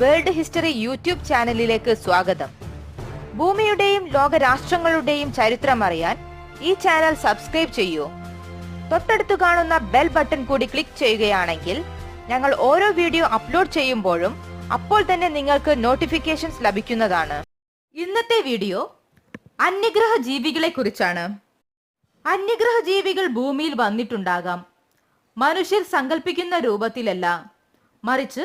World history YouTube ചാനലിലേക്ക് സ്വാഗതം. ഭൂമിയുടെയും ലോക രാഷ്ട്രങ്ങളുടെയും ചരിത്രം അറിയാൻ ഈ ചാനൽ സബ്സ്ക്രൈബ് ചെയ്യൂ. തൊട്ടടുത്ത് കാണുന്ന ബെൽ ബട്ടൺ കൂടി ക്ലിക്ക് ചെയ്യുകയാണെങ്കിൽ ഞങ്ങൾ ഓരോ വീഡിയോ അപ്ലോഡ് ചെയ്യുമ്പോഴും അപ്പോൾ തന്നെ നിങ്ങൾക്ക് നോട്ടിഫിക്കേഷൻസ് ലഭിക്കുന്നതാണ്. ഇന്നത്തെ വീഡിയോ അന്യഗ്രഹ ജീവികളെ കുറിച്ചാണ്. അന്യഗ്രഹ ജീവികൾ ഭൂമിയിൽ വന്നിട്ടുണ്ടാകാം. മനുഷ്യർ സങ്കല്പിക്കുന്ന രൂപത്തിലല്ല. മറിച്ച്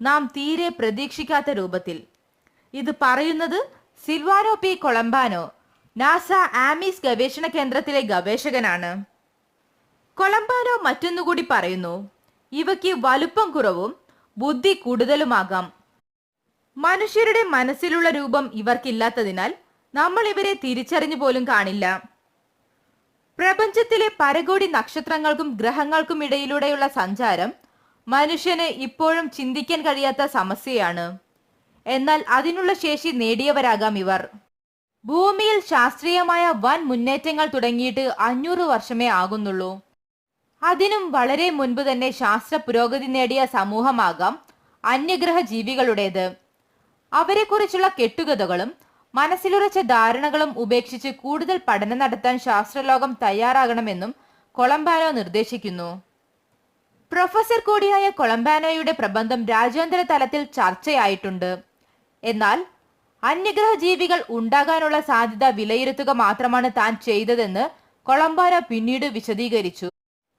നാം തീരെ പ്രതീക്ഷിക്കാത്ത രൂപത്തിൽ. ഇത് പറയുന്നത് Silvano P Colombano NASA Ames ഗവേഷണ കേന്ദ്രത്തിലെ ഗവേഷകനാണ്. കൊളംബാനോ മറ്റൊന്നുകൂടി പറയുന്നു ഇവയ്ക്ക് വലുപ്പം കുറവും ബുദ്ധി കൂടുതലുമാകാം. മനുഷ്യരുടെ മനസ്സിലുള്ള രൂപം ഇവർക്കില്ലാത്തതിനാൽ നമ്മൾ ഇവരെ തിരിച്ചറിഞ്ഞു പോലും കാണില്ല. പ്രപഞ്ചത്തിലെ പരകോടി നക്ഷത്രങ്ങൾക്കും ഗ്രഹങ്ങൾക്കും ഇടയിലൂടെയുള്ള സഞ്ചാരം മനുഷ്യന് ഇപ്പോഴും ചിന്തിക്കാൻ കഴിയാത്ത സമസ്യയാണ്. എന്നാൽ അതിനുള്ള ശേഷി നേടിയവരാകാം ഇവർ. ഭൂമിയിൽ ശാസ്ത്രീയമായ വൻ മുന്നേറ്റങ്ങൾ തുടങ്ങിയിട്ട് അഞ്ഞൂറ് വർഷമേ ആകുന്നുള്ളൂ. അതിനും വളരെ മുൻപ് തന്നെ ശാസ്ത്ര പുരോഗതി നേടിയ സമൂഹമാകാം അന്യഗ്രഹ ജീവികളുടേത്. അവരെക്കുറിച്ചുള്ള കെട്ടുകഥകളും മനസ്സിലുറച്ച ധാരണകളും ഉപേക്ഷിച്ച് കൂടുതൽ പഠനം നടത്താൻ ശാസ്ത്രലോകം തയ്യാറാകണമെന്നും കൊളംബാനോ നിർദ്ദേശിക്കുന്നു. പ്രൊഫസർ കൂടിയായ കൊളംബാനോയുടെ പ്രബന്ധം രാജ്യാന്തര തലത്തിൽ ചർച്ചയായിട്ടുണ്ട്. എന്നാൽ അന്യഗ്രഹ ജീവികൾ ഉണ്ടാകാനുള്ള സാധ്യത വിലയിരുത്തുക മാത്രമാണ് താൻ ചെയ്തതെന്ന് കൊളംബാനോ പിന്നീട് വിശദീകരിച്ചു.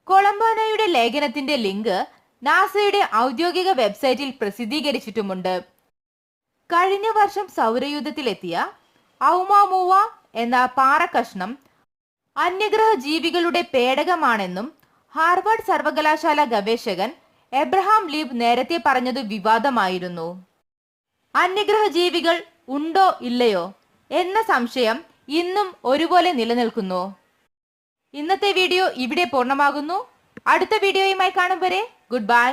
കൊളംബാനോയുടെ ലേഖനത്തിന്റെ ലിങ്ക് നാസയുടെ ഔദ്യോഗിക വെബ്സൈറ്റിൽ പ്രസിദ്ധീകരിച്ചിട്ടുമുണ്ട്. കഴിഞ്ഞ വർഷം സൗരയൂഥത്തിലെത്തിയ ഔമാമൂവ എന്ന പാറക്കഷ്ണം അന്യഗ്രഹ ജീവികളുടെ പേടകമാണെന്നും ഹാർവാർഡ് സർവകലാശാല ഗവേഷകൻ എബ്രഹാം ലീബ് നേരത്തെ പറഞ്ഞത് വിവാദമായിരുന്നു. അന്യഗ്രഹ ജീവികൾ ഉണ്ടോ ഇല്ലയോ എന്ന സംശയം ഇന്നും ഒരുപോലെ നിലനിൽക്കുന്നു. ഇന്നത്തെ വീഡിയോ ഇവിടെ പൂർണമാകുന്നു. അടുത്ത വീഡിയോയുമായി കാണും വരെ ഗുഡ് ബൈ.